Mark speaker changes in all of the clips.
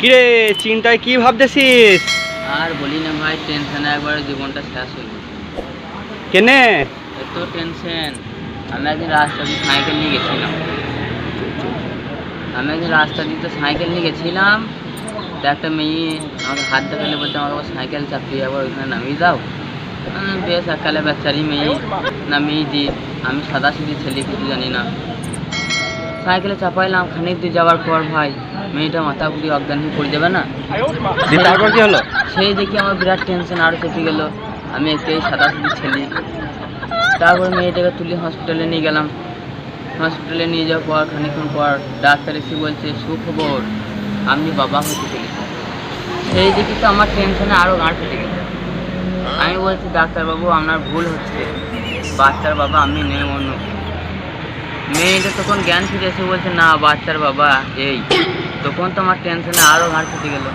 Speaker 1: কিরে চিন্তায় কি ভাবতেছিস?
Speaker 2: আর বলি না ভাই টেনশনে একবার জীবনটা শেষ হয়ে গেছে।
Speaker 1: কেনে?
Speaker 2: এত টেনশন আমি একদিন রাস্তা দিয়ে সাইকেল নিয়ে গেছিলাম। আমি একদিন রাস্তা দিয়ে তো সাইকেল নিয়ে গেছিলাম। তো একটা মেয়ে আমাকে হাত দেখালে বলছে আমাকে সাইকেল চাপিয়ে আবার ওইখানে নামিয়ে দাও। বললাম, বেশ একালে বাচ্চারই মেয়ে। নামিয়ে দিই আমি সাদা সিধি ছেলে কিছু জানি না। সাইকেলে চাপাইলাম খানিক দূর যাওয়ার পর ভাই মেয়েটা মাথা ঘুরি অজ্ঞান হয়ে পড়ে যাবে না?
Speaker 1: তারপর কি হলো?
Speaker 2: সেই দেখি আমার বিরাট টেনশন আরও চেপে গেল। আমি একটাই সাদা সিধি ছেলে। তারপর মেয়েটাকে তুলে হসপিটালে নিয়ে গেলাম। হসপিটালে নিয়ে যাওয়ার পর খানিক্ষণ পর ডাক্তার এসে বলছে সুখবর আপনি বাবা হতে চলেছেন সেই দেখি তো আমার টেনশনে আরও গাঁট ফেটে গেল। আমি বলছি ডাক্তারবাবু আপনার ভুল হচ্ছে। বাচ্চার বাবা আমি নেই অন্য। মেয়েটা তখন জ্ঞান ফিরে এসে বলছে, না বাচ্চার বাবা, এই। তখন তো আমার টেনশনে আরও ঘাট ফেটে গেল।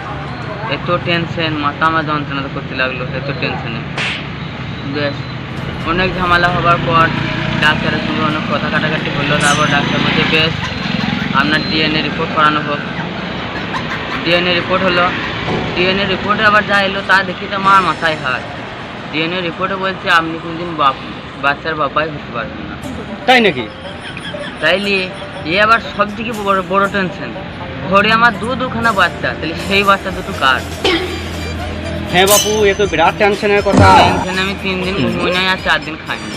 Speaker 2: এত টেনশন মাথা আমার যন্ত্রণা করতে লাগল, এত টেনশনে বেশ অনেক ঝামেলা হবার পর ডাক্তারের সঙ্গে অনেক কথা কাটাকাটি হলো, তারপর ডাক্তার বলছে, বেশ, আপনার ডিএনএ রিপোর্ট করানো হোক। ডিএনএ রিপোর্ট হলো ডিএনএ রিপোর্টে আবার যা এলো তা দেখি তো আমার মাথায় হাত। ডিএনএ রিপোর্টে বলছে, আপনি কোনদিন বাপ, বাচ্চার বাবাই হতে পারবেন না।
Speaker 1: তাই নাকি?
Speaker 2: তাইলে এ আবার সব থেকে বড় বড় টেনশন ঘরে আমার দু দুখানা বাচ্চা তাহলে সেই বাচ্চা দুটো কার?
Speaker 1: হ্যাঁ বাপু এ তো বিরাট টেনশনের কথা।
Speaker 2: টেনশন আমি তিন দিন ঘুমোই নাই আর চার দিন খাইনি